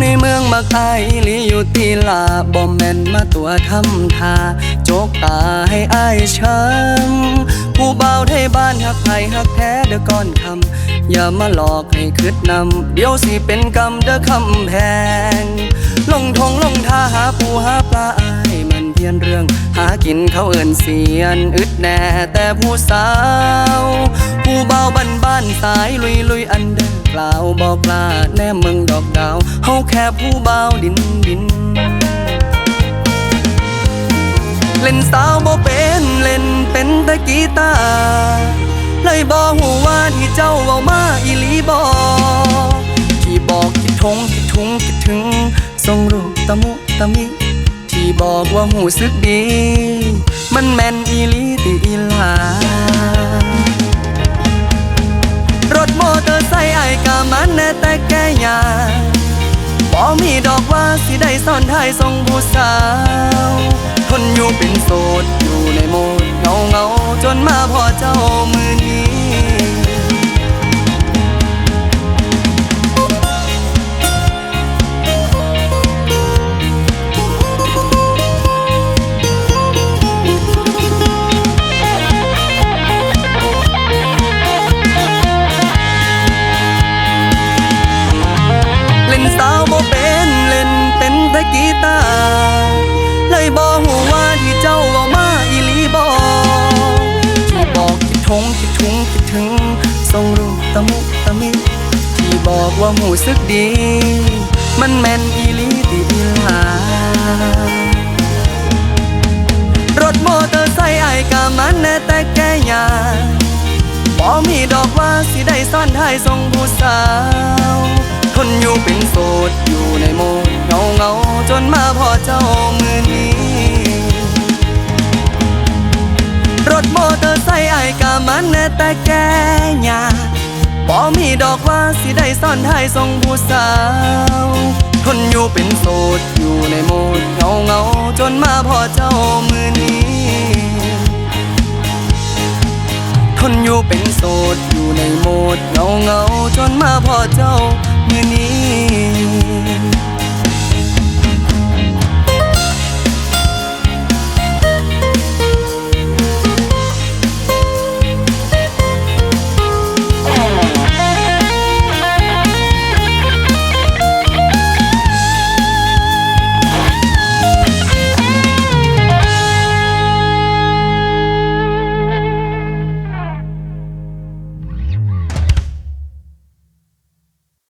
ในเมือายอีหลีอยู่ตีลาบ่แม่นมาตัวทำทาโจกตาให้อายช้ำผู้เบาวไทยบ้านหักไผหักแท้เด้อก่อนคำอย่ามาหลอกให้คืดนำเดี๋ยวสิเป็นกรรมเด้อคำแพง ลงทงลงท่าหาปูหาปลาอายมันเพียนเรื่อง หากินเขาเอินเสียน อึดแน่แต่ผู้สาว ผู้เบาบ้านบ้านสายลุยลุยอันเดอร์กล่าวบอกลาแน่มึงดอกดาวเฮาแค่ผู้เบาดินดิน เล่นสาวบ่เป็นเล่นเป็นต่กีตาเลยบอกหูว่าที่เจ้าเว้ามาอีหลีบอที่บอกคิดทงคิดทุงคิดถึงส่งรูปตะมุตะมิที่บอกว่าหูสึกดี มันแม่นอีหลีติอีหลา แต่แก่ยาบ่มีดอกว่าสิได้ซ่อนท้ายทรงผู้สาวทนอยู่เป็นโสดอยู่ในโม ทงคิดทุงคิดถึงส่งรูปตะมุตะมิที่บอกว่าหูสึกดี มันแม่นอีลีติอีหลารถมอเตอร์ไซค์ไอ้กามันแน่แต่แกยาบ่มีดอกว่าสิได้ซ่อนท้ายส่งผู้สาว ทนอยู่เป็นโสดอยู่ในโหมดเงาเงาจนมาพอเจ้ามือนี้ รถมอเตอร์ไซค์ไอ้กา มันแน่แต่แก่ยาบ่มีดอกว่าสิได้ซ่อนท้ายส่งผู้สาวทนอยู่เป็นโสดอยู่ในโหมดเงาเงาจนมาพอเจ้ามือนี้ทนอยู่เป็นโสดอยู่ในโหมดเงาเงาจนมาพอเจ้ามือนี้